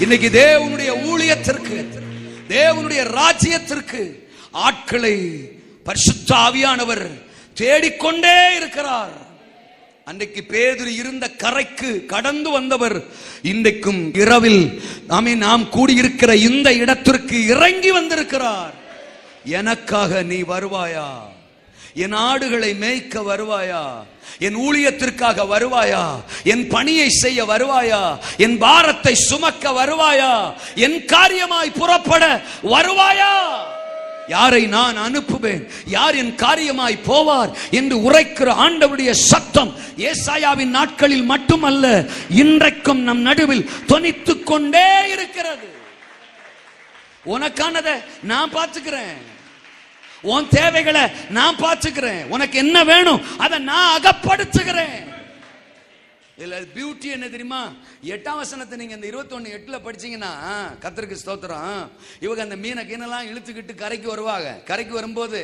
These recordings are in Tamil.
இன்னைக்கு தேவனுடைய ஊழியத்திற்கு தேவனுடைய ராஜ்யத்திற்கு ஆட்களை பரிசுத்த ஆவியானவர் தேடிக்கொண்டே இருக்கிறார். அன்றைக்கு பேதுரு இருந்த கரைக்கு கடந்து வந்தவர் இன்றைக்கும் இரவில் நாமே நாம் கூடியிருக்கிற இந்த இடத்திற்கு இறங்கி வந்திருக்கிறார். எனக்காக நீ வருவாயா? என் ஆடுகளை மேய்க்க வருவாயா? என் ஊழியத்திற்காக வருவாயா? என் பணியை செய்ய வருவாயா? என் பாரத்தை சுமக்க வருவாயா? என் காரியமாய் புறப்பட வருவாயா? யாரை நான் அனுப்புவேன்? யார் என் காரியமாய் போவார் என்று உரைக்கிற ஆண்டவருடைய சத்தம் ஏசாயாவின் நாட்களில் மட்டுமல்ல இன்றைக்கும் நம் நடுவில் தொனித்துக் கொண்டே இருக்கிறது. உனக்கானதை நான் பார்த்துக்கிறேன். உன் தேவைகளை நான் பார்த்துக்கிறேன். உனக்கு என்ன வேணும் அதை நான் அகப்படுத்துகிறேன். இதுல பியூட்டி என்ன தெரியுமா? எட்டாம் வசனத்தை நீங்க இந்த இருபத்தொன்னு எட்டுல படிச்சீங்கன்னா கத்தருக்கு ஸ்தோத்திரம். இவங்க அந்த மீனை கீனெல்லாம் இழுத்துக்கிட்டு கரைக்கு வருவாங்க. கரைக்கு வரும்போது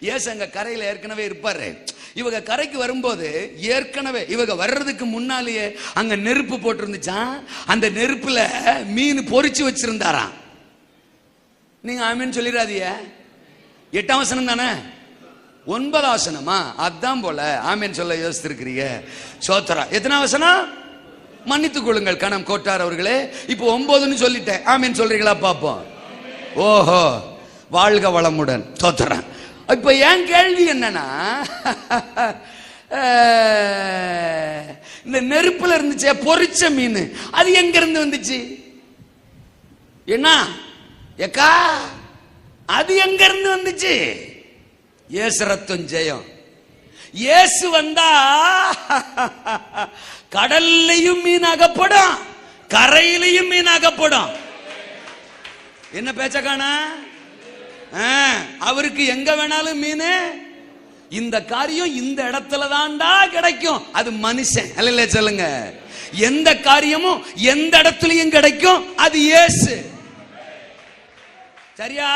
ஏசு அங்க கரையில ஏற்கனவே இருப்பாரு. இவங்க கரைக்கு வரும்போது ஏற்கனவே இவங்க வர்றதுக்கு முன்னாலேயே அங்க நெருப்பு போட்டிருந்துச்சான் அந்த நெருப்புல மீன் பொரிச்சு வச்சிருந்தாராம். நீங்க ஆமீன் சொல்லிடாதீங்க. எட்டாம் வசனம் தானே? ஒன்பதாம் வசனமா? அதான் போல. ஆமேன் சொல்ல யோசித்திருக்கிறீங்க. சோத்ரா எத்தனாம் வசனம்? மன்னித்துக் கொள்ளுங்கள் கணம் கோட்டார் அவர்களே. இப்போ ஒன்பதுன்னு சொல்லிட்டேன். ஆமேன் சொல்றீங்களா? பாப்போம் ஓஹோ வாழ்க வளமுடன். சோத்ரா இப்ப என் கேள்வி என்னன்னா இந்த நெருப்புல இருந்துச்சே பொரிச்ச மீன். அது எங்க இருந்து வந்துச்சு? என்ன? ஏக்கா? அது எங்க இருந்து வந்துச்சு? இயேசு ரத்தம் ஜெயம். இயேசு வந்தா கடல்லையும் மீன் அகப்படும் கரையிலையும் மீன் அகப்படும் என்ன பேச்ச காண? அவருக்கு எங்க வேணாலும் மீன். இந்த காரியம் இந்த இடத்துல தான்டா கிடைக்கும். அது மனுஷன். இல்ல சொல்லுங்க. எந்த காரியமும் எந்த இடத்துலயும் கிடைக்கும். அது இயேசு சரியா?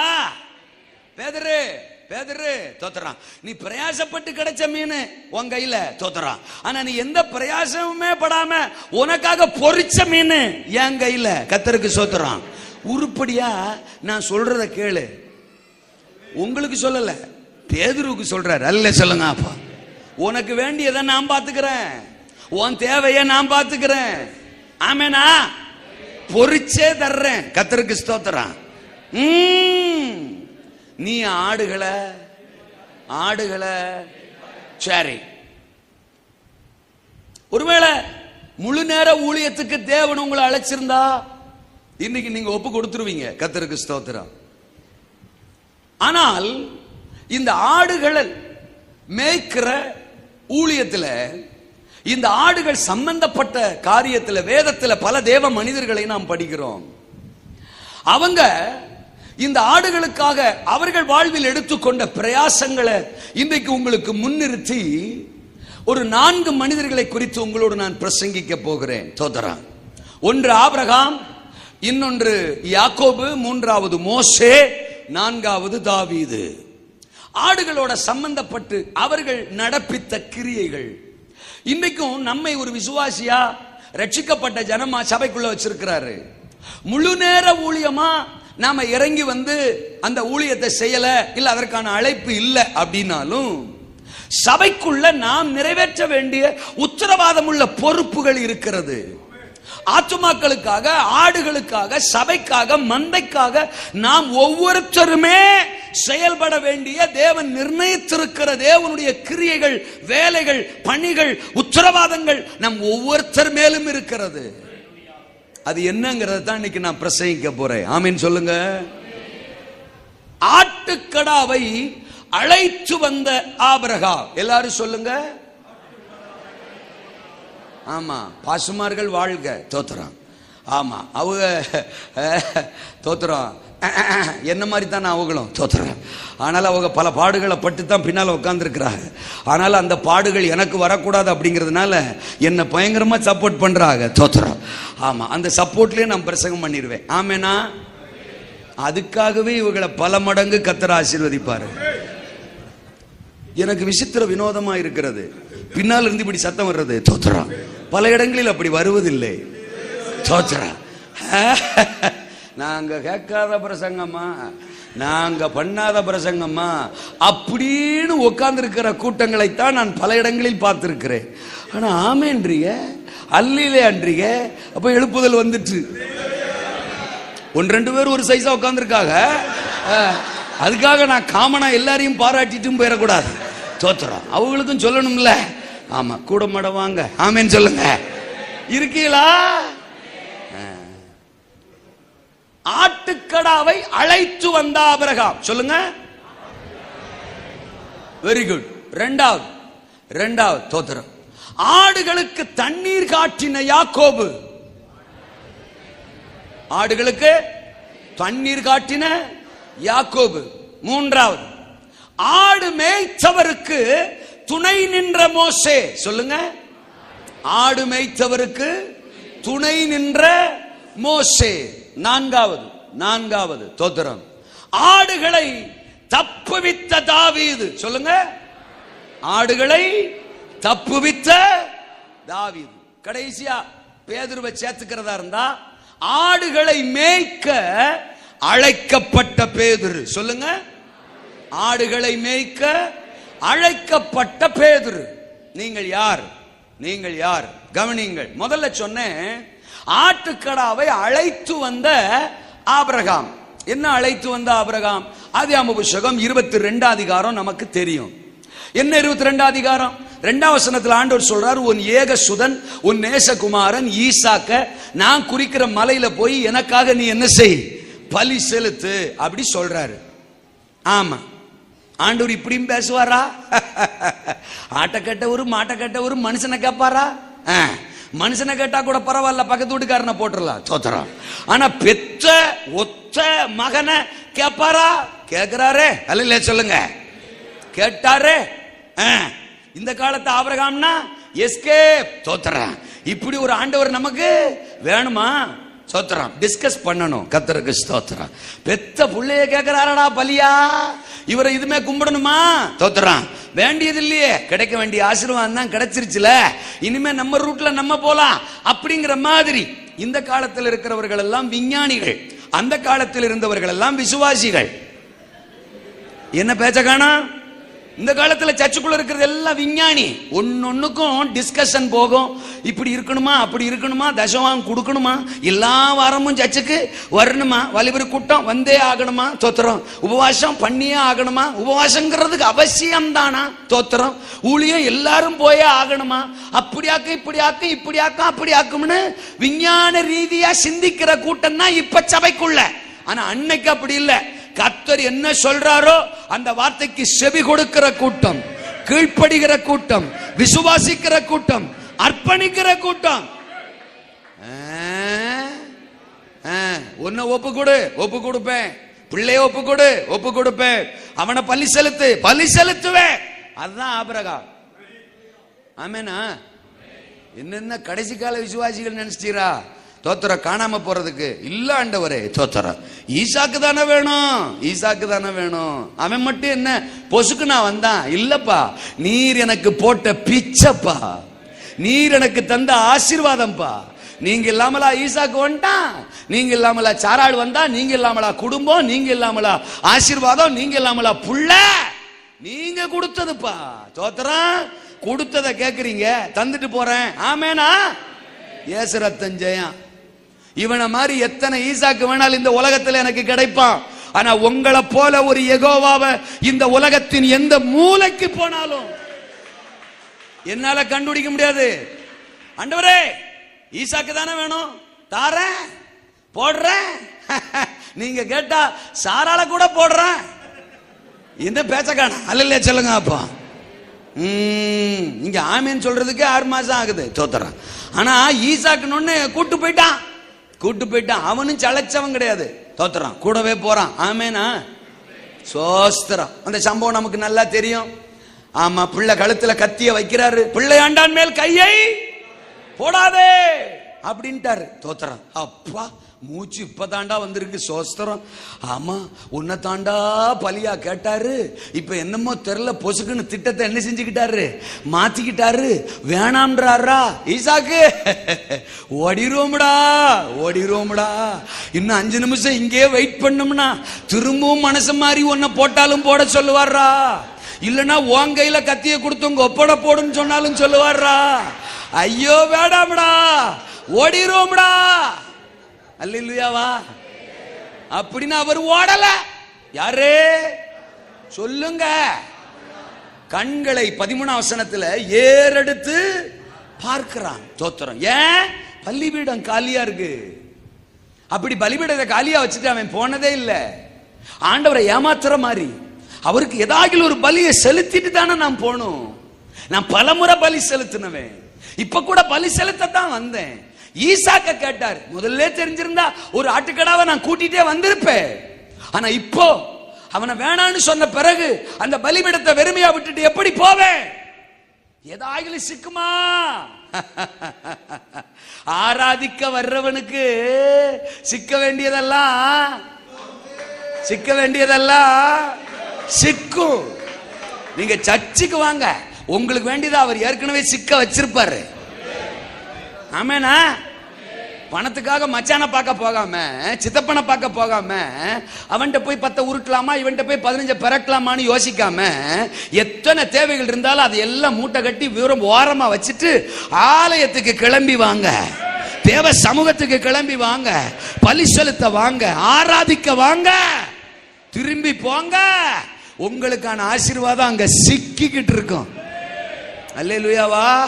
பேதரு பேதரு தோத்துறான். நீ பிரயாசப்பட்டு கிடைச்ச மீன் உன் கையில தோத்துறான். ஆனா நீ எந்த பிரயாசமுமே படாம உனக்காக பொறிச்ச மீன் என் கையில கத்தருக்கு சோத்துறான். உருப்படியா நான் சொல்றத கேளு. உங்களுக்கு சொல்லல பேதருக்கு சொல்றாரு. அல்ல சொல்லுங்க அப்பா. உனக்கு வேண்டியதை நான் பாத்துக்கிறேன். உன் தேவையை நான் பாத்துக்கிறேன். ஆமேனா? பொறிச்சே தர்றேன். கத்தருக்கு ஸ்தோத்திரம். நீ ஆடுகளை ஆடுகளை சரி. ஒருவேளை முழு நேர ஊழியத்துக்கு தேவன் உங்களை அழைச்சிருந்தா இன்னைக்கு நீங்க ஒப்பு கொடுத்துருவீங்க கத்தருக்கு ஸ்தோத்திரம். ஆனால் இந்த ஆடுகளை மேய்க்கிற ஊழியத்துல இந்த ஆடுகள் சம்பந்தப்பட்ட காரியத்துல வேதத்துல பல தேவ மனிதர்களை நாம் படிக்கிறோம். அவங்க இந்த ஆடுகளுக்காக அவர்கள் வாழ்வில் எடுத்துக்கொண்ட பிரயாசங்களை இன்றைக்கு உங்களுக்கு முன்னிறுத்தி ஒரு நான்கு மனிதர்களை குறித்து உங்களோடு நான் பிரசங்கிக்க போகிறேன். தோதரா. ஒன்று ஆபிரகாம் இன்னொன்று யாக்கோபு மூன்றாவது மோசே நான்காவது தாவீது. ஆடுகளோட சம்பந்தப்பட்டு அவர்கள் நடப்பித்த கிரியைகள். இன்றைக்கும் நம்மை ஒரு விசுவாசியா ரட்சிக்கப்பட்ட ஜனமா சபைக்குள்ள வச்சிருக்கிறாரு. முழு நேர ஊழியமா நாம இறங்கி வந்து அந்த ஊழியத்தை செய்யல இல்ல அதற்கான அழைப்பு இல்லை அப்படின்னாலும் சபைக்குள்ள நாம் நிறைவேற்ற வேண்டிய உத்தரவாதம் உள்ள பொறுப்புகள் இருக்கிறது. ஆத்துமாக்களுக்காக ஆடுகளுக்காக சபைக்காக மந்தைக்காக நாம் ஒவ்வொருத்தருமே செயல்பட வேண்டிய தேவன் நிர்ணயித்திருக்கிற தேவனுடைய கிரியைகள் வேலைகள் பணிகள் உத்தரவாதங்கள் நம் ஒவ்வொருத்தர் மேலும் இருக்கிறது. அது என்னங்கிறத தான் இன்னைக்கு நான் பிரசங்கிக்க போறேன். ஆமீன் சொல்லுங்க. ஆட்டுக்கடாவை அழைத்து வந்த ஆபரகா எல்லாரும் சொல்லுங்க. ஆமா பாசுமார்கள் வாழ்க தோத்துறான் ஆமா அவங்க தோத்துறான் என்ன மாதிரி தான் அவங்களும்? தோத்துறேன். ஆனால் அவங்க பல பாடுகளை பட்டு தான் பின்னால் உட்காந்துருக்கிறாங்க ஆனால் அந்த பாடுகள் எனக்கு வரக்கூடாது அப்படிங்கிறதுனால என்னை பயங்கரமாக சப்போர்ட் பண்ணுறாங்க தோத்துறோம். ஆமாம் அந்த சப்போர்ட்லேயே நான் பிரசங்கம் பண்ணிடுவேன் ஆமேனா? அதுக்காகவே இவங்களை பல மடங்கு கத்தர ஆசீர்வதிப்பார். எனக்கு விசித்திர வினோதமாக இருக்கிறது. பின்னால் இருந்து இப்படி சத்தம் வர்றது. தோத்துறோம். பல இடங்களில் அப்படி வருவதில்லை. தோத்துறேன் நாங்க கேட்காத பிரசங்கம்மா நாங்க பண்ணாத பிரசங்கம்மா அப்படின்னு உட்கார்ந்துருக்கிற கூட்டங்களைத்தான் நான் பல இடங்களில் பார்த்துருக்கிறேன். ஆனா ஆமேன்றீங்க அல்லிலே அன்றீங்க அப்போ எழுப்புதல் வந்துட்டு ஒன்று ரெண்டு பேர் ஒரு சைஸா உட்காந்துருக்காங்க அதுக்காக நான் காமனா எல்லாரையும் பாராட்டிட்டும் போயிடக்கூடாது. தோத்துறோம். அவங்களுக்கும் சொல்லணும்ல. ஆமா கூட மாட வாங்க. ஆமேன்னு சொல்லுங்க. இருக்கீங்களா? ஆட்டுக்கடாவை அழைத்து வந்த ஆபிரகாம். சொல்லுங்க. வெரி குட் ரெண்டாவது ரெண்டாவது தோத்திரம். ஆடுகளுக்கு தண்ணீர் காட்டின யாக்கோபு? ஆடுகளுக்கு தண்ணீர் காட்டின யாக்கோபு. மூன்றாவது ஆடு மேய்ச்சவருக்கு துணை நின்ற மோசே. சொல்லுங்க. ஆடு மேய்த்தவருக்கு துணை நின்ற மோசே. நான்காவது நான்காவது தோத்திரம். ஆடுகளை தப்புவித்த தாவீது. சொல்லுங்க. ஆடுகளை தப்புவித்த தாவீது. கடைசியா பேதுருவை சேர்த்துக்கிறதா இருந்தா ஆடுகளை மேய்க்க அழைக்கப்பட்ட பேதுரு. சொல்லுங்க. ஆடுகளை மேய்க்க அழைக்கப்பட்ட பேதுரு. நீங்கள் யார்? நீங்கள் யார்? கவனிங்கள் முதல்ல சொன்னேன் ஆட்டுக்கடாவை அழைத்து வந்த ஆபிரகாம். என்ன அழைத்து வந்த ஆபிரகாம்? ஆதியாம புஸ்தகம் இருபத்தி ரெண்டு அதிகாரம் நமக்கு தெரியும். என்ன இருபத்தி ரெண்டு அதிகாரம்? ரெண்டாம் வசனத்துல ஆண்டவர் சொல்றார் உன் ஏக சுதன் உன் நேசகுமாரன் ஈசாக்க நான் குறிக்கிற மலையில போய் எனக்காக நீ என்ன செய்? பலி செலுத்து அப்படி சொல்றாரு. ஆமா. ஆண்டவர் இப்படியும் பேசுவாரா? ஆட்டை கட்டவரு மாட்டை கட்டவரு மனுஷனை கேட்பாரா ஆ, மனுஷனை கேட்டா கூட பரவாயில்ல பக்கத்து வீட்டுக்காரனை போட்டுடலாம் சோத்துறான் ஆனா பெத்த ஒத்த மகனை கேட்பாரா கேட்கிறாரே அல்ல சொல்லுங்க. கேட்டாரே. ஆ, இந்த காலத்து ஆபரகாம்னா எஸ்கே தோத்துறேன் இப்படி ஒரு ஆண்டவர் நமக்கு வேணுமா? சோத்திரம் டிஸ்கஸ் பண்ணணும். கத்தருக்கு ஸ்தோத்திரம். பெத்த புள்ளைய கேட்கிறாரடா பலியா? இவரை இதுமே கும்பிடணுமா? தோத்துறான். வேண்டியது இல்லையே கிடைக்க வேண்டிய ஆசீர்வாதம் தான் கிடைச்சிருச்சுல. இனிமே நம்ம ரூட்ல நம்ம போலாம். அப்படிங்கிற மாதிரி இந்த காலத்தில் இருக்கிறவர்கள் எல்லாம் விஞ்ஞானிகள். அந்த காலத்தில் இருந்தவர்கள் எல்லாம் விசுவாசிகள். என்ன பேச்ச காணோம்? இந்த காலத்துல சர்ச்சுக்குள்ள இருக்கிறது எல்லாம் விஞ்ஞானி. ஒன்னொன்னுக்கும் டிஸ்கஷன் போகும். இப்படி இருக்கணுமா அப்படி இருக்கணுமா தசவாங்க கொடுக்கணுமா? எல்லா வாரமும் சர்ச்சுக்கு வரணுமா? வலிபர் கூட்டம் வந்தே ஆகணுமா? தோத்திரம் உபவாசம் பண்ணியே ஆகணுமா? உபவாசங்கிறதுக்கு அவசியம் தானா தோத்திரம் ஊழியம் எல்லாரும் போயே ஆகணுமா? அப்படி ஆக்கு இப்படி ஆக்கு இப்படியாக்க அப்படி ஆக்கும்னு விஞ்ஞான ரீதியா சிந்திக்கிற கூட்டம் தான் இப்ப சபைக்குள்ள. ஆனா அன்னைக்கு அப்படி இல்லை. கத்தர் என்ன சொல்றாரோ அந்த வார்த்தைக்கு செவி கொடுக்கிற கூட்டம் கீழ்ப்படுகிற கூட்டம் விசுவாசிக்கிற கூட்டம் அர்ப்பணிக்கிற கூட்டம். உன்னை ஒப்பு கொடு ஒப்பு கொடுப்பேன் பிள்ளைய ஒப்பு கொடு ஒப்பு கொடுப்பேன் அவனை பள்ளி செலுத்து பள்ளி செலுத்துவேன். அதுதான் ஆபரகா ஆமேனா? என்னென்ன கடைசி கால விசுவாசிகள் நினைச்சிட்டீரா? தோத்திரம் காணாம போறதுக்கு இல்ல ஆண்டவரே தோத்திரம் ஈசாக்கு தானே வேணும் ஈசாக்கு தானே வேணும். அவன் மட்டும் என்ன பொசுக்கு நான் வந்தான். இல்லப்பா நீர் எனக்கு போட்ட பிச்சப்பா. நீர் எனக்கு தந்த ஆசீர்வாதம்ப்பா நீங்க இல்லாமலா ஈசாக்கு வந்துட்டான் நீங்க இல்லாமலா சாராள் வந்தா நீங்க இல்லாமலா குடும்பம் நீங்க இல்லாமலா ஆசீர்வாதம் நீங்க இல்லாமலா புள்ள. நீங்க கொடுத்ததுப்பா. தோத்திரம் கொடுத்ததை கேக்குறீங்க தந்துட்டு போறேன். ஆமேனா? ஏசு ரத்தம் ஜெயம். இவனை மாதிரி எத்தனை ஈசாக்கு வேணாலும் இந்த உலகத்துல எனக்கு கிடைப்பான். ஆனா உங்களை போல ஒரு எகோவாவை இந்த உலகத்தின் எந்த மூலைக்கு போனாலும் என்னால கண்டுபிடிக்க முடியாது. ஆண்டவரே ஈசாக்கு தானே வேணும்? தாரேன் போடுறேன். நீங்க கேட்டா சாரால கூட போடுறேன். என்ன பேச்ச காணும் அல்ல சொல்லுங்க அப்பா. இங்க ஆமீன் சொல்றதுக்கு ஆறு மாசம் ஆகுது. தோத்துறான். ஆனா ஈசாக்குன்னு கூட்டு போயிட்டான். கூட்டு போயிட்டான் அவனும் சளைச்சவன் கிடையாது. தோத்துறான். கூடவே போறான். ஆமேனா? சோஸ்திரம். அந்த சம்பவம் நமக்கு நல்லா தெரியும். ஆமா பிள்ளை கழுத்துல கத்திய வைக்கிறாரு. பிள்ளை ஆண்டான் மேல் கையை போடாதே! அப்படின்ட்டாரு. தோத்துறான். அப்பா! மூச்சு இப்பதாண்டா வந்திருக்கு சோஸ்திரம். ஆமா உன்னை தாண்டா பலியா கேட்டாரு. இப்ப என்னமோ தெரியல பொசுக்குன்னு திட்டத்தை என்ன செஞ்சுக்கிட்டாரு? மாத்திக்கிட்டாரு. வேணாம்ன்றாரா ஈசாக்கு? ஓடிருவோம்டா ஓடிருவோம்டா. இன்னும் அஞ்சு நிமிஷம் இங்கேயே வெயிட் பண்ணோம்னா திரும்பவும் மனசு மாதிரி உன்னை போட்டாலும் போட சொல்லுவாரா இல்லனா உன் கையில கத்திய கொடுத்து உங்க ஒப்பட போடுன்னு சொன்னாலும் சொல்லுவாரா ஐயோ வேடாம்டா ஓடிருவோம்டா. அல்லையாவா அப்படின்னு அவர் ஓடல. யாரு? சொல்லுங்க. கண்களை பதிமூணாம் வசனத்துல ஏறெடுத்து பார்க்கிறான் தோத்திரம். ஏன்? பள்ளிபீடம் காலியா இருக்கு. அப்படி பலிபீடத்தை காலியா வச்சுட்டு அவன் போனதே இல்லை. ஆண்டவரை ஏமாத்துற மாதிரி. அவருக்கு ஏதாவது ஒரு பலியை செலுத்திட்டு தானே நான் போகணும். நான் பலமுறை பலி செலுத்தினவன். இப்ப கூட பலி செலுத்த தான் வந்தேன். ஈசாக்க கேட்டார் முதல்ல தெரிஞ்சிருந்தா ஒரு ஆட்டுக்கடாவை நான் கூட்டிட்டே வந்திருப்பேன். ஆனா இப்போ அவனை வேணான்னு சொன்ன பிறகு அந்த பலிபீடத்தை வெறுமையா விட்டுட்டு எப்படி போவேன்? ஏதாயிலும் சிக்குமா? ஆராதிக்க வர்றவனுக்கு சிக்க வேண்டியதெல்லாம் சிக்க வேண்டியதெல்லாம் சிக்கும். நீங்க சர்ச்சுக்கு வாங்க. உங்களுக்கு வேண்டியதை அவர் ஏற்கனவே சிக்க வச்சிருப்பாரு. ஆமேனா? பணத்துக்காக மச்சான பார்க்க போகாம சித்தப்பனை பார்க்க போகாம அவன்கிட்ட போய் பத்த உருட்டலாமா இவன்கிட்ட போய் பதினஞ்சு பிறக்கலாமான்னு யோசிக்காம எத்தனை தேவைகள் இருந்தாலும் அதை எல்லாம் மூட்டை கட்டி விவரம் ஓரமா வச்சுட்டு ஆலயத்துக்கு கிளம்பி வாங்க. தேவ சமூகத்துக்கு கிளம்பி வாங்க. பலி செலுத்த வாங்க. ஆராதிக்க வாங்க. திரும்பி போங்க. உங்களுக்கான ஆசீர்வாதம் அங்க சிக்கிக்கிட்டு இருக்கும். அல்லேலூயாவா?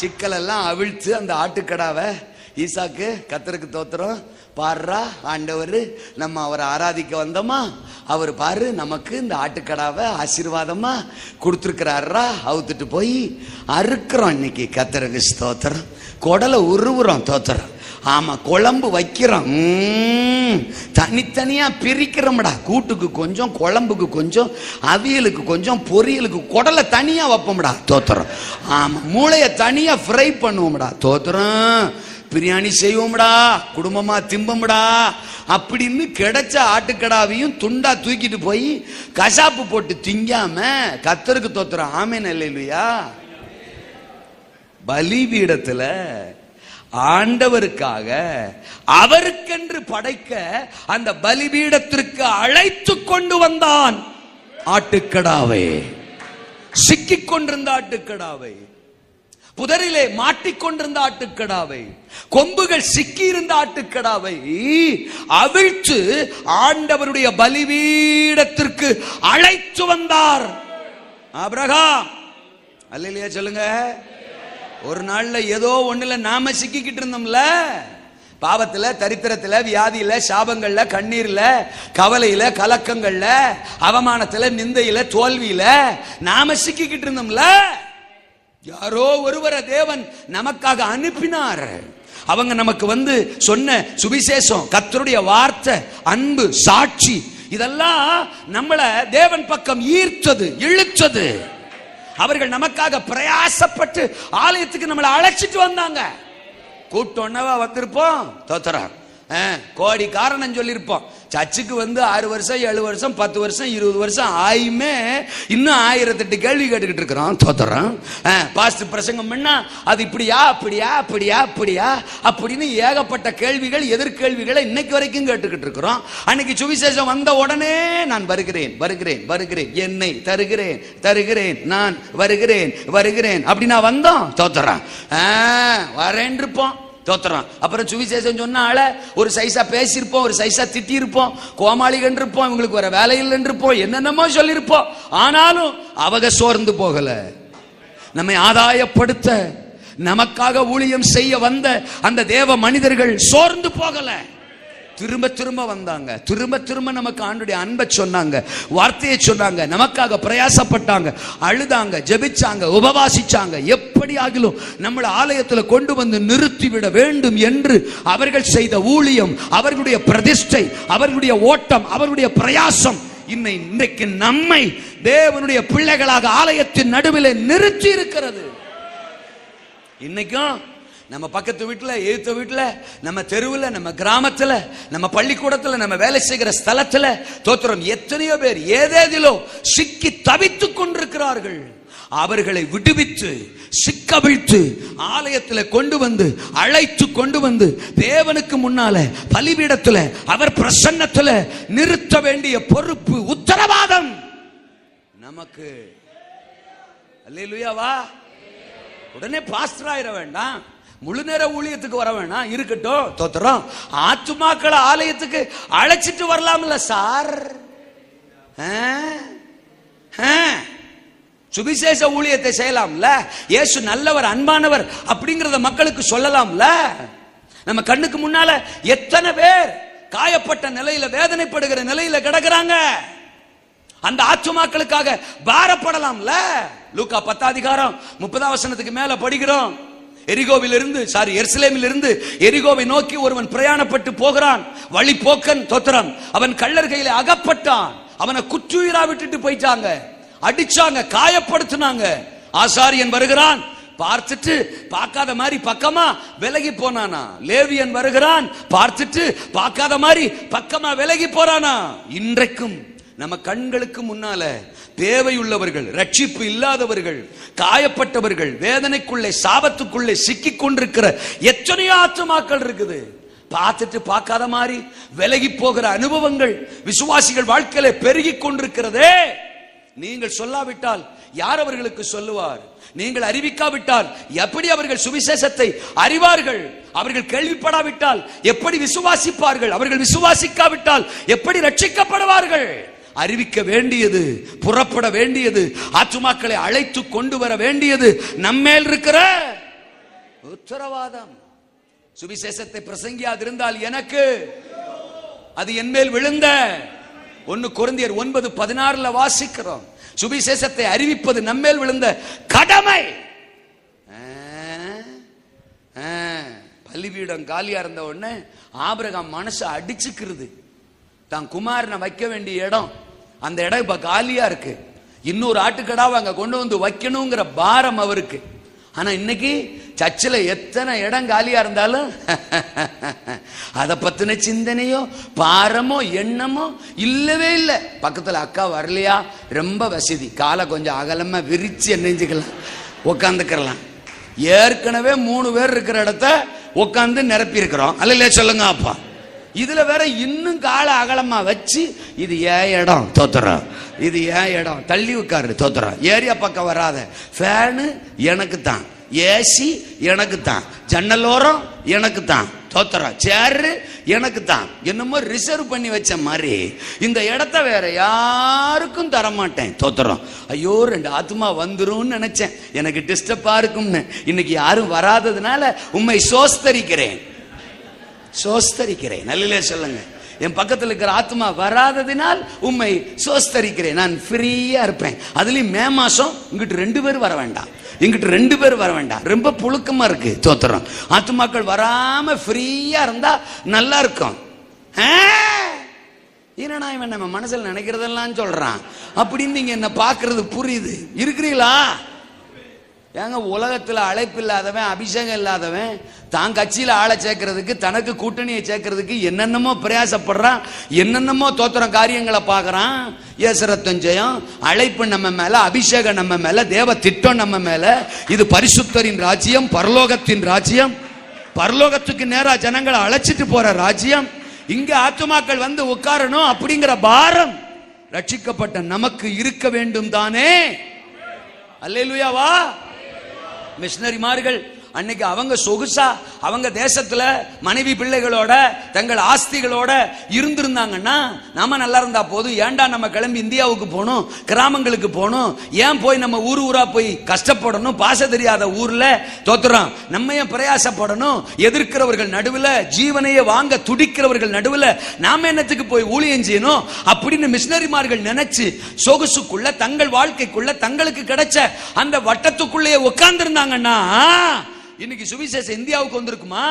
சிக்கலெல்லாம் அவிழ்த்து அந்த ஆட்டுக்கடாவை ஈசாக்கு கத்தருக்கு தோத்திரம். பாடுறா ஆண்டவர் நம்ம அவரை ஆராதிக்க வந்தோமா? அவர் பாரு நமக்கு இந்த ஆட்டுக்கடாவை ஆசீர்வாதமா கொடுத்துருக்கிறாரா அவுத்துட்டு போய் அறுக்கிறோம் இன்னைக்கு. கத்தருக்கு ஸ்தோத்திரம். குடலை உருவுறோம் தோத்திரம். ஆமாம் குழம்பு வைக்கிறோம். தனித்தனியாக பிரிக்கிறோம்டா. கூட்டுக்கு கொஞ்சம் குழம்புக்கு கொஞ்சம் அவியலுக்கு கொஞ்சம் பொரியலுக்கு குடலை தனியாக வைப்போம்டா. தோத்துறோம் ஆமாம் மூளையை தனியாக ஃப்ரை பண்ணுவோம்டா. தோத்துறோம் பிரியாணி செய்வோம்டா குடும்பமா திம்பம்டா. அப்படின்னு கிடைச்ச ஆட்டுக்கடாவையும் துண்டா தூக்கிட்டு போய் கசாப்பு போட்டு திங்காம கத்தருக்கு தோத்துறோம் ஆமேன் இல்லையா பலிபீடத்துல ஆண்டவருக்காக அவருக்கென்று படைக்க அந்த பலிபீடத்திற்கு அழைத்து கொண்டு வந்தான் ஆட்டுக்கடாவை. சிக்கிக் கொண்டிருந்த ஆட்டுக்கடாவை. புதரிலே மாட்டிக்கொண்டிருந்த ஆட்டுக்கடாவை கொம்புகள் சிக்கியிருந்த ஆட்டுக்கடாவை அவிழ்த்து ஆண்டவருடைய பலிபீடத்திற்கு அழைத்து வந்தார். ஆபிரகாம் அல்லையா சொல்லுங்க. ஒரு நாள்ல ஏதோ ஒண்ணுல நாம சிக்கிக்கிட்டு இருந்தோம்ல. பாவத்துல தரித்திரத்துல வியாதியில சாபங்கள்ல கண்ணீர்ல கவலையில கலக்கங்கள்ல அவமானத்துல நிந்தையில தோல்வியில நாம சிக்கிக்கிட்டு இருந்தோம்ல. யாரோ ஒருவரை தேவன் நமக்காக அனுப்பினார். அவங்க நமக்கு வந்து சொன்ன சுவிசேஷம் கத்தருடைய வார்த்தை அன்பு சாட்சி இதெல்லாம் நம்மளை தேவன் பக்கம் ஈர்த்தது இழுத்தது. அவர்கள் நமக்காக பிரயாசப்பட்டு ஆலயத்துக்கு நம்மளை அழைச்சிட்டு வந்தாங்க. கூட்டொன்னவா வந்திருப்போம் தோத்தரா கோடி காரணம் சொல்லியிருப்போம். சர்ச்சுக்கு வந்து ஆறு வருஷம் ஏழு வருஷம் பத்து வருஷம் இருபது வருஷம் ஆயுமே இன்னும் ஆயிரத்தெட்டு கேள்வி கேட்டுக்கிட்டு இருக்கிறோம் தோத்துறோம் பாஸ்ட் பிரசங்கம் பண்ணா அது இப்படியா அப்படியா அப்படியா அப்படியா? அப்படின்னு ஏகப்பட்ட கேள்விகள் எதிர்கேள்விகளை இன்னைக்கு வரைக்கும் கேட்டுக்கிட்டு இருக்கிறோம். அன்னைக்கு சுவிசேஷம் வந்த உடனே நான் வருகிறேன் வருகிறேன் வருகிறேன். என்னை தருகிறேன் தருகிறேன் நான் வருகிறேன் வருகிறேன். அப்படின்னா வந்தோம். தோத்துறேன். வரேன் இருப்போம் தோத்துறான் அப்புறம் சுவிசேஷம் சொன்னால ஆள ஒரு சைஸா பேசியிருப்போம் ஒரு சைஸா திட்டியிருப்போம் கோமாளிகன் இருப்போம் இவங்களுக்கு வர வேலை இருப்போம் என்னென்னமோ சொல்லியிருப்போம். ஆனாலும் அவக சோர்ந்து போகல. நம்மை ஆதாயப்படுத்த நமக்காக ஊழியம் செய்ய வந்த அந்த தேவ மனிதர்கள் சோர்ந்து போகலை. திரும்ப திரும்ப வந்தாங்க. திரும்ப திரும்ப நமக்கு ஆண்டுடைய அன்பை சொன்னாங்க. வார்த்தையை சொன்னாங்க. நமக்காக பிரயாசப்பட்டாங்க. அழுதாங்க ஜெபிச்சாங்க உபவாசிச்சாங்க. எப்படி ஆகிலும் நம்மளை ஆலயத்துல கொண்டு வந்து நிறுத்திவிட வேண்டும் என்று அவர்கள் செய்த ஊழியம் அவர்களுடைய பிரதிஷ்டை அவர்களுடைய ஓட்டம் அவர்களுடைய பிரயாசம் இன்னை இன்றைக்கு நம்மை தேவனுடைய பிள்ளைகளாக ஆலயத்தின் நடுவில் நிறுத்தி இருக்கிறது. இன்னைக்கும் நம்ம பக்கத்து வீட்டில் எழுத்த வீட்டில் நம்ம தெருவில் நம்ம கிராமத்துல நம்ம பள்ளிக்கூடத்தில் நம்ம வேலை செய்கிற ஸ்தலத்தில் தோத்திரம் எத்தனையோ பேர் ஏதேதிலோ சிக்கி தவித்துக் கொண்டிருக்கிறார்கள். அவர்களை விடுவித்து சிக்கவிழ்த்து ஆலயத்தில் கொண்டு வந்து அழைத்து கொண்டு வந்து தேவனுக்கு முன்னால பலிபீடத்துல அவர் பிரசன்னத்துல நிறுத்த வேண்டிய பொறுப்பு உத்தரவாதம். நமக்கு. அல்லேலூயாவா உடனே பாஸ்டர் ஆயிட வேண்டாம். முழு நேர ஊழியத்துக்கு வர வேணாம் இருக்கட்டும். தோத்துறோம். ஆத்துமாக்களை ஆலயத்துக்கு அழைச்சிட்டு வரலாம்ல சார். சுவிசேஷ ஊழியத்தை செய்யலாம்ல? இயேசு நல்லவர் அன்பானவர் அப்படிங்கறத மக்களுக்கு சொல்லலாம்ல? நம்ம கண்ணுக்கு முன்னால எத்தனை பேர் காயப்பட்ட நிலையில வேதனைப்படுகிற நிலையில கிடக்குறாங்க? அந்த ஆத்துமாக்களுக்காக பாரப்படலாம்ல? லூக்கா பத்தாதிகாரம் முப்பதாம் வசனத்துக்கு மேல படிக்கிறோம். எரிகோவிலிருந்து சாரி எருசலேமிலிருந்து எரிகோவை நோக்கி ஒருவன் பிரயாணப்பட்டு போகிறான். வழி போக்கன் தோத்திரம். அவன் கள்ளர் கையில அகப்பட்டான். அவனை குற்றுயிரா விட்டுட்டு போயிட்டாங்க. அடிச்சாங்க காயப்படுத்தினாங்க. ஆசாரியன் வருகிறான். பார்த்துட்டு பார்க்காத மாதிரி பக்கமா விலகி போனானா? லேவியன் வருகிறான். பார்த்துட்டு பார்க்காத மாதிரி பக்கமா விலகி போறானா? இன்றைக்கும் நம்ம கண்களுக்கு முன்னால தேவையுள்ளவர்கள் ரட்சிப்பு இல்லாதவர்கள் காயப்பட்டவர்கள் வேதனைக்குள்ளே சாபத்துக்குள்ளே சிக்கிக் கொண்டிருக்கிற எத்தனையோ ஆத்மாக்கள் இருக்குது. பார்த்துட்டு பார்க்காத மாதிரி விலகி போகிற அனுபவங்கள் விசுவாசிகள் வாழ்க்கையில பெருகி கொண்டிருக்கிறதே. நீங்கள் சொல்லாவிட்டால் யார் அவர்களுக்கு சொல்லுவார்? நீங்கள் அறிவிக்காவிட்டால் எப்படி அவர்கள் சுவிசேஷத்தை அறிவார்கள்? அவர்கள் கேள்விப்படாவிட்டால் எப்படி விசுவாசிப்பார்கள்? அவர்கள் விசுவாசிக்காவிட்டால் எப்படி ரட்சிக்கப்படுவார்கள்? அறிவிக்க வேண்டியது புறப்பட வேண்டியது ஆத்துமாக்களை அழைத்து கொண்டு வர வேண்டியது நம்மேல் இருக்கிற உத்தரவாதம். சுவிசேஷத்தை பிரசங்கியாதிருந்தால் எனக்கு அது என்மேல் விழுந்த. ஒன்னு குழந்தையர் ஒன்பது பதினாறுல வாசிக்கிறோம். சுவிசேஷத்தை அறிவிப்பது நம்மேல் விழுந்த கடமை. ஆ, காலியா இருந்த உடனே ஆபிரகாம் மனசு அடிச்சுக்கிறது. தான் குமாரனை வைக்க வேண்டிய இடம். அந்த இடம் இப்ப காலியா இருக்கு. இன்னொரு ஆட்டுக்கடாவை அங்க கொண்டு வந்து வைக்கணுங்கிற பாரம் அவருக்கு. ஆனா இன்னைக்கு சர்ச்சில் எத்தனை இடம் காலியா இருந்தாலும் அதை பத்தின சிந்தனையோ பாரமோ எண்ணமோ இல்லவே இல்லை. பக்கத்தில் அக்கா வரலையா? ரொம்ப வசதி. காலை கொஞ்சம் அகலமா விரிச்சு நெஞ்சுக்கலாம் உட்காந்துக்கிறலாம் ஏற்கனவே மூணு பேர் இருக்கிற இடத்த உட்காந்து நிரப்பி இருக்கிறோம் அல்ல சொல்லுங்க அப்பா. இதுல வேற இன்னும் கால அகலமா வச்சு இது ஏன் இடம்? தோத்துறோம் இது ஏன் இடம்? தள்ளி உட்காரு தோத்துறோம் ஏரியா பக்கம் வராத. ஃபேனு எனக்கு தான் ஏசி எனக்கு தான் ஜன்னலோரம் எனக்கு தான் தோத்துறோம் சேரு எனக்கு தான் என்னமோ ரிசர்வ் பண்ணி வச்ச மாதிரி. இந்த இடத்த வேற யாருக்கும் தர மாட்டேன் தோத்துறோம் ஐயோ ரெண்டு ஆத்மா வந்துரும்னு நினைச்சேன். எனக்கு டிஸ்டர்பா இருக்கும்னு. இன்னைக்கு யாரும் வராததுனால உண்மை சோஸ்தரிக்கிறேன். சோஸ்தரிக்கிறேன். நல்ல சொல்லுங்க. என் பக்கத்தில் இருக்கிற ஆத்மா வராததினால் உண்மை சோஸ்தரிக்கிறேன். நான் ஃப்ரீயா இருப்பேன். அதுலயும் மே மாசம் இங்கிட்டு ரெண்டு பேர் வர வேண்டாம். இங்கிட்டு ரெண்டு பேர் வர வேண்டாம். ரொம்ப புழுக்கமா இருக்கு தோத்திரம். ஆத்மாக்கள் வராம ஃப்ரீயா இருந்தா நல்லா இருக்கும். ஆ? என்னடா இவன் நம்ம மனசுல நினைக்கிறதெல்லாம் சொல்றான். அப்படின்னு நீங்க என்ன பாக்குறது புரியுது. இருக்கிறீங்களா? ஏங்க உலகத்தில் அழைப்பு இல்லாதவன் அபிஷேகம் இல்லாதவன் தான் கட்சியில் ஆளை சேர்க்கறதுக்கு தனக்கு கூட்டணியை சேர்க்கறதுக்கு என்னென்னமோ பிரயாசப்படுறான் என்னென்னமோ தோத்திரம் காரியங்களை பார்க்குறான். ஏசரத்தம் ஜெயம் அழைப்பு நம்ம மேலே அபிஷேகம் நம்ம மேலே தேவ திட்டம் நம்ம மேலே இது பரிசுத்தரின் ராஜ்யம் பரலோகத்தின் ராஜ்யம். பரலோகத்துக்கு நேராக ஜனங்களை அழைச்சிட்டு போகிற ராஜ்யம். இங்கே ஆத்துமாக்கள் வந்து உட்காரணும் அப்படிங்கிற பாரம் ரட்சிக்கப்பட்ட நமக்கு இருக்க வேண்டும் தானே. அல்லேலுயாவா மிஷினரிமார்கள் அன்னைக்கு அவங்க சொகுசா அவங்க தேசத்துல மனைவி பிள்ளைகளோட தங்கள் ஆஸ்திகளோட இருந்திருந்தாங்கன்னா நாம நல்லா இருந்தா போதும். ஏன்டா நம்ம கிளம்பி இந்தியாவுக்கு போகணும் கிராமங்களுக்கு போகணும்? ஏன் போய் நம்ம ஊர் ஊரா போய் கஷ்டப்படணும்? பாச தெரியாத ஊர்ல தோத்துறோம். நம்ம ஏன் பிரயாசப்படணும்? எதிர்க்கிறவர்கள் நடுவுல ஜீவனையை வாங்க துடிக்கிறவர்கள் நடுவுல நாம என்னத்துக்கு போய் ஊழியம் செய்யணும்? அப்படின்னு மிஷினரிமார்கள் நினைச்சு சொகுசுக்குள்ள தங்கள் வாழ்க்கைக்குள்ள தங்களுக்கு கிடைச்ச அந்த வட்டத்துக்குள்ளேயே உட்கார்ந்து இன்னைக்கு சுவிசேஷம் இந்தியாவுக்கு வந்திருக்குமா?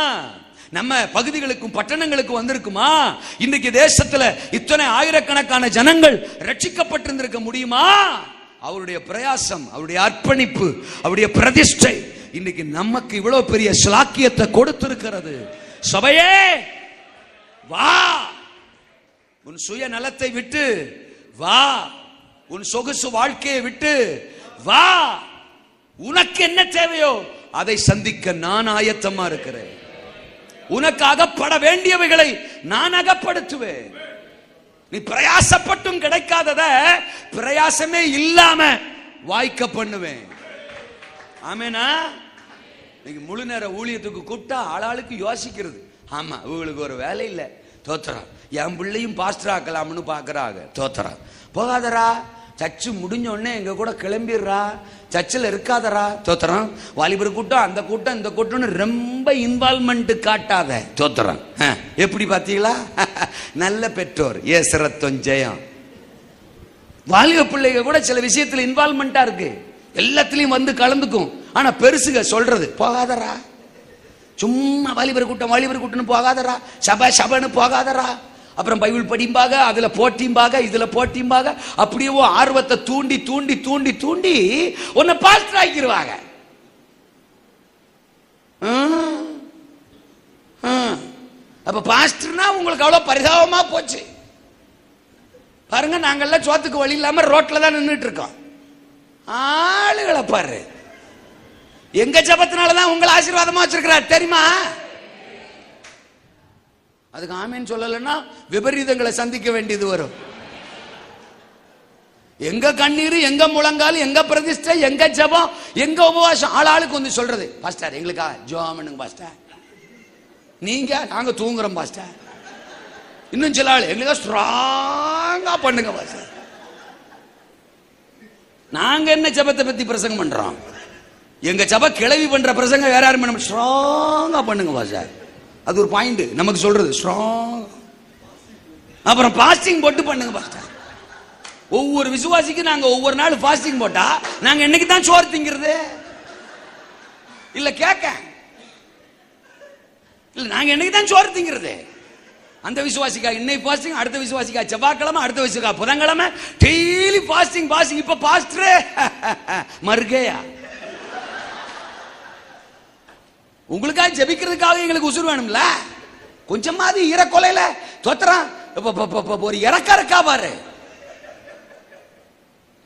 நம்ம பகுதிகளுக்கும் பட்டணங்களுக்கும் வந்திருக்குமா? இன்னைக்கு தேசத்துல இத்தனை ஆயிரக்கணக்கான ஜனங்கள் ரட்சிக்கப்பட்டிருந்திருக்க முடியுமா? அவருடைய பிரயாசம் அவருடைய அர்ப்பணிப்பு அவருடைய பிரதிஷ்டை இன்னைக்கு நமக்கு இவ்வளவு பெரிய சிலாக்கியத்தை கொடுத்திருக்கிறது. சபையே வா! உன் சுய நலத்தை விட்டு வா! உன் சொகுசு வாழ்க்கையை விட்டு வா! உனக்கு என்ன தேவையோ அதை சந்திக்க நான் ஆயத்தமா இருக்கிறேன். உனக்கு அகப்பட வேண்டியவைகளை நான் அகப்படுத்துவேன். நீ பிரயாசப்பட்டும் கிடைக்காதத பிரயாசமே இல்லாம வாய்க்க பண்ணுவேன். ஆமேனா? நீங்க முழு நேர ஊழியத்துக்கு கூப்பிட்டா ஆளாளுக்கு யோசிக்கிறது. ஆமா இவங்களுக்கு ஒரு வேலை இல்லை. தோத்துறான் என் பிள்ளையும் பாஸ்டர் ஆக்கலாம்னு பாக்குறாங்க. தோத்துறான் போகாதரா சச்சு முடிஞ்ச உடனே எங்க கூட கிளம்பிடுறா. சர்ச்சில் இருக்காதரா தோத்துறான். வாலிபர் கூட்டம் அந்த கூட்டம் இந்த கூட்டம்னு ரொம்ப இன்வால்மெண்ட் காட்டாத. தோத்துறான். எப்படி பார்த்தீங்களா? நல்ல பெற்றோர். ஏசரத்தம் ஜெயம். வாலிப பிள்ளைங்க கூட சில விஷயத்தில் இன்வால்மெண்டா இருக்கு. எல்லாத்துலேயும் வந்து கலந்துக்கும். ஆனால் பெருசுக சொல்றது போகாதரா சும்மா வாலிபர் கூட்டம் வாலிபர் கூட்டம்னு போகாதரா சபை சபைன்னு போகாதரா அப்புறம் பைபிள் படிம்பாக அதில் போட்டிம்பாக இதில் போட்டிம்பாக அப்படியே ஆர்வத்தை தூண்டி தூண்டி தூண்டி தூண்டி உன்னை பாஸ்டர் ஆக்கிடுவாங்க ஹம். அப்ப பாஸ்டர்னா உங்களுக்கு அவ்வளோ பரிதாபமா போச்சு. பாருங்க நாங்கள்லாம் சோத்துக்கு வழி இல்லாமல் ரோட்டில் தான் நின்றுட்டு இருக்கோம் ஆளுகளை பாரு. எங்க ஜபத்தினால தான் உங்களை ஆசீர்வாதமா வச்சிருக்கிறார் தெரியுமா? அதுக்கு ஆமின்னு சொல்லலைன்னா விபரீதங்களை சந்திக்க வேண்டியது வரும். எங்க கண்ணீர் எங்க முழங்கால் எங்க பிரதிஷ்டை எங்க ஜபம் எங்க உபவாசம்? ஆளாளுக்கு வந்து சொல்றது பாஸ்டர் எங்களுக்கா? ஜோம் பாஸ்டர். நீங்க? நாங்க தூங்குறோம் பாஸ்டர். இன்னும் சில ஆள் எங்களுக்கு? ஸ்ட்ராங்கா பண்ணுங்க பாஸ்டர். நாங்க என்ன ஜபத்தை பத்தி பிரசங்கம் பண்றோம்? எங்க ஜப கிளவி பண்ற பிரசங்கம் வேற யாரும் பண்ண ஸ்ட்ராங்கா பண்ணுங்க பாஸ்டர். அது ஒரு பாயிண்ட் நமக்கு சொல்றது ஸ்ட்ராங் அப்புறம் பாஸ்டிங் போட்டு பண்ணுங்க பாஸ்டர் ஒவ்வொரு விசுவாசிக்கும் நாங்க ஒவ்வொரு நாள் ஃபாஸ்டிங் போட்டா நாங்க என்னைக்கு தான் சோறு திங்கிறது? இல்ல கேட்க. இல்ல நாங்க என்னைக்கு தான் சோறு திங்கிறது? அந்த விசுவாசிக்கா இன்னைக்கு ஃபாஸ்டிங் அடுத்த விசுவாசிக்கா செவ்வாய்க்கிழமை அடுத்த விசுவாசிக்கா புதன்கிழமை டெய்லி ஃபாஸ்டிங் பாஸ்டிங் இப்ப பாஸ்டரே மறுகையா? உங்களுக்காக ஜெபிக்கிறதுக்காக எங்களுக்கு உசுர் வேணும்ல? கொஞ்சமாவது ஈரக்கொலையில தோத்துறான். இப்ப- ஒரு இறக்க இருக்கா பாரு.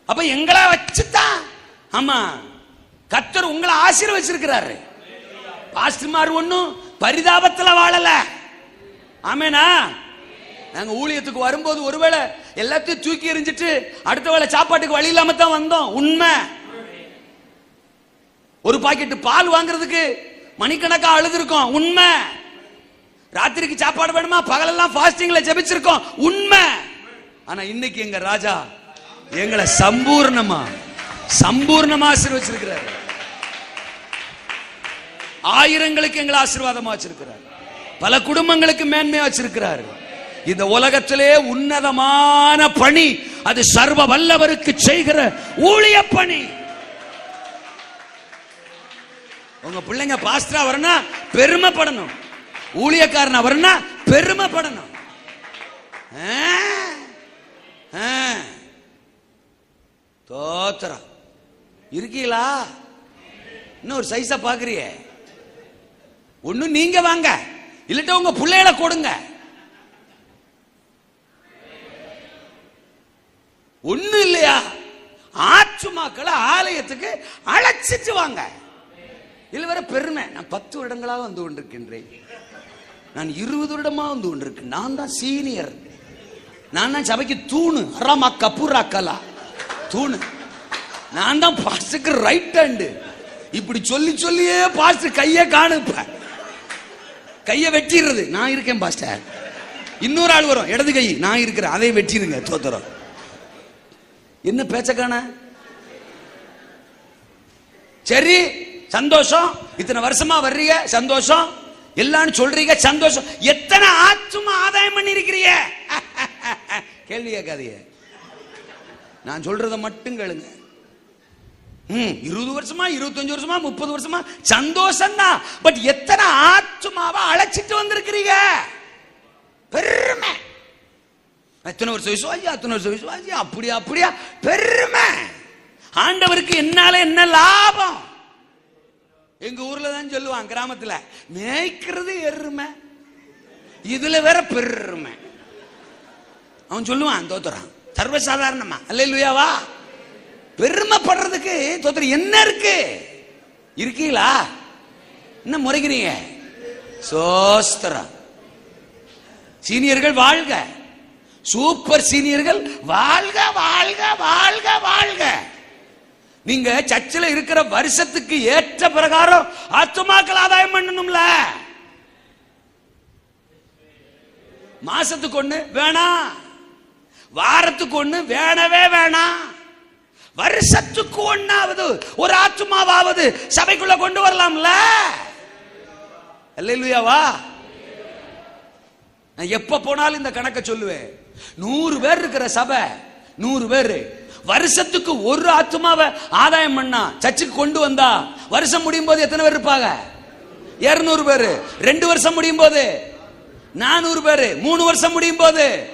அப்ப எங்களை வச்சுதான் ஆமா. கத்தர் உங்களை ஆசீர்வச்சிருக்கிறாரு. பாஸ்டர்மார் ஒன்னும் பரிதாபத்துல வாழல. ஆமேனா? நாங்க ஊழியத்துக்கு வரும்போது ஒருவேளை எல்லாத்தையும் தூக்கி எறிஞ்சிட்டு அடுத்த வேளை சாப்பாட்டுக்கு வழி இல்லாம தான் வந்தோம். உண்மை. ஒரு பாக்கெட் பால் வாங்குறதுக்கு மணிக்கணக்கா அழுதுருக்கோம். உண்மை. ராத்திரிக்கு சாப்பாடு வேணுமா? பகலெல்லாம் ஃபாஸ்டிங்ல ஜெபிச்சிருக்கோம். உண்மை. ஆனா இன்னைக்கு எங்க ராஜா எங்களை சம்பூர்ணமா சம்பூர்ணமா ஆசீர்வச்சிருக்கிறார். ஆயிரங்களுக்கு எங்களை ஆசீர்வாதமா வச்சிருக்கிறார். பல குடும்பங்களுக்கு மேன்மையா வச்சிருக்கிறார். இந்த உலகத்திலே உன்னதமான பணி அது சர்வ வல்லவருக்கு செய்கிற ஊழிய பணி. உங்க பிள்ளைங்க பாஸ்டரா வரணும் பெருமைப்படணும். ஊழியக்காரனா வரணும் பெருமைப்படணும். தோத்திரம் இருக்கீங்களா? இன்னும் ஒரு சைஸா பாக்குறிய. ஒண்ணு நீங்க வாங்க. இல்லட்ட உங்க பிள்ளைகளை கொடுங்க. ஒண்ணு இல்லையா? ஆற்றுமாக்களை ஆலயத்துக்கு அழைச்சிட்டு வாங்க. இதுல வேற பெருமை. நான் பத்து வருடங்களாக வந்து கொண்டிருக்கின்றேன். நான் இருபது வருடமா வந்து கொண்டிருக்கேன். நான் தான் சீனியர் நான் தான் சபைக்கு தூணு. அராமா கபூரா கலா தூணு. நான் தான் பாஸ்டுக்கு ரைட் ஹேண்டு இப்படி சொல்லி சொல்லியே பாஸ்டர் கையை காணுப்ப கையை வெட்டிடுறது. நான் இருக்கேன் பாஸ்டர். இன்னொரு ஆள் வரும். இடது கை. நான் இருக்கிறேன் அதை வெட்டிடுங்க தோத்துறோம் என்ன பேச்ச காண? சரி. சந்தோஷம்? இத்தனை வருஷமா வர்றீங்க? சந்தோஷம்? எல்லாம் சொல்றீங்க சந்தோஷம். எத்தனை ஆத்துமா ஆதாயம் பண்ணி கேள்வி கேட்காதீங்க. நான் சொல்றத மட்டும் கேளுங்க. ம் இருபது வருஷமா இருபத்தஞ்சு வருஷமா முப்பது வருஷமா? சந்தோஷம் தான் பட் எத்தனை ஆத்துமாவை அழைச்சிட்டு வந்திருக்கிறீங்க? பெருமை. எத்தனை வருஷம் விசுவாசி அத்தனை வருஷம் விசுவாசி? அப்படியா அப்படியா? பெருமை. ஆண்டவருக்கு என்னால என்ன லாபம்? எங்க ஊர்ல தான் சொல்லுவான் கிராமத்துல மேய்க்கிறது எருமை இதுல வேற பெருமை. அவன் சொல்லுவான் தோத்துறான். சர்வசாதாரணமா. அல்லையா பெருமைப்படுறதுக்கு தோத்துற என்ன இருக்கு? இருக்கீங்களா? என்ன முறைக்கிறீங்க? சோஸ்திரம். சீனியர்கள் வாழ்க. சூப்பர் சீனியர்கள் வாழ்க வாழ்க வாழ்க வாழ்க. நீங்க சர்ச்சில் இருக்கிற வருஷத்துக்கு ஏற்ற பிரகாரம் ஆத்துமாக்கள் ஆதாயம் பண்ணணும்ல. மாசத்துக்கு ஒண்ணு வேணாம் வாரத்துக்கு ஒண்ணு வேணவே வேணாம் வருஷத்துக்கு ஒன்னாவது ஒரு ஆத்துமாவாவது சபைக்குள்ள கொண்டு வரலாம்ல. அல்லேலூயாவா? நான் எப்ப போனாலும் இந்த கணக்கை சொல்லுவேன். நூறு பேர் இருக்கிற சபை நூறு பேர். வருஷத்துக்கு ஒரு ஆத்துமாவை ஆதாயம் பண்ணா சர்ச்சுக்கு கொண்டு வந்தா வருஷம் முடியும் போது எத்தனை பேர் இருப்பாங்க? இருநூறு பேர். ரெண்டு வருஷம் முடியும் போது நானூறு பேர். மூணு வருஷம் முடியும் போது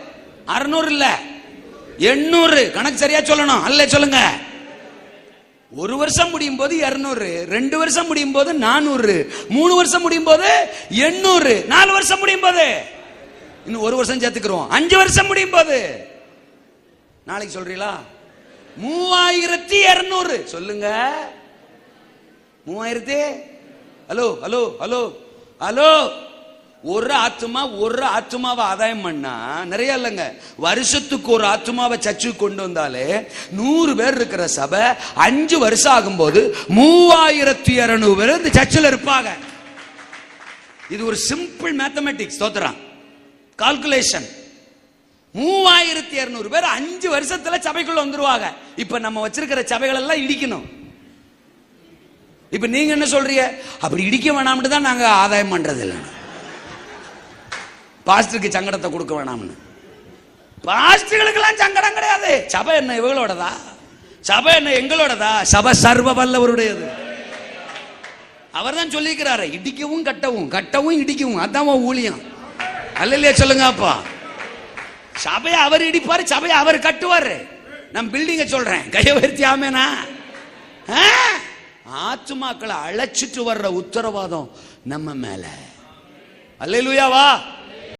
அறுநூறு இல்ல. எண்ணூறு. கணக்கு சரியா சொல்லணும். அல்ல சொல்லுங்க. ஒரு வருஷம் முடியும் போது இருநூறு. ரெண்டு வருஷம் முடியும் போது நானூறு. மூணு வருஷம் முடியும் போது எண்ணூறு. நாலு வருஷம் முடியும் போது இன்னும் ஒரு வருஷம் சேர்த்துக்கிறோம் அஞ்சு வருஷம் முடியும் போது நாளைக்கு சொல்றீங்களா? மூவாயிரத்தி இருநூறு. சொல்லுங்க. மூவாயிரத்தி? Hello hello hello hello. ஒரு ஆத்மா ஒரு ஆத்துமாவை ஆதாயம் பண்ணா நிறைய இல்லைங்க. வருஷத்துக்கு ஒரு ஆத்துமாவை சர்ச்சுக்கு கொண்டு வந்தாலே நூறு பேர் இருக்கிற சபை அஞ்சு வருஷம் ஆகும்போது மூவாயிரத்தி இரநூறு பேர் இந்த சர்ச்சில் இருப்பாங்க. இது ஒரு சிம்பிள் மேத்தமெட்டிக்ஸ் தோத்துறான் கால்குலேஷன். மூவாயிரத்தி இருநூறு பேர் அஞ்சு வருஷத்துல சபைக்குள்ள வந்துருவாங்க. இப்ப நம்ம வச்சிருக்கிற சபைகள் எல்லாம் இடிக்கணும். இப்ப நீங்க என்ன சொல்றீங்க? அப்படி இடிக்க வேணாம்னு தான் நாங்க ஆதாயம் பண்றது இல்லை பாஸ்டருக்கு சங்கடத்தை கொடுக்க வேணாம்னு. பாஸ்டர்களுக்கெல்லாம் சங்கடம் கிடையாது. சபை என்ன இவங்களோடதா? சபை என்ன எங்களோடதா? சபை சர்வ வல்லவருடையது. அவர் தான் சொல்லிக்கிறாரு இடிக்கவும் கட்டவும் கட்டவும் இடிக்கவும். அதான் உன் ஊழியம். இல்லையா சொல்லுங்க அப்பா. சபையை அவர் இடிப்பாரு சபையை அவர் கட்டுவாரு. நான் பில்டிங்க சொல்றேன். கைய உயர்த்தி ஆமேனா? ஆத்துமாக்களை அழைச்சிட்டு வர்ற உத்தரவாதம் நம்ம மேல. அல்லேலூயாவா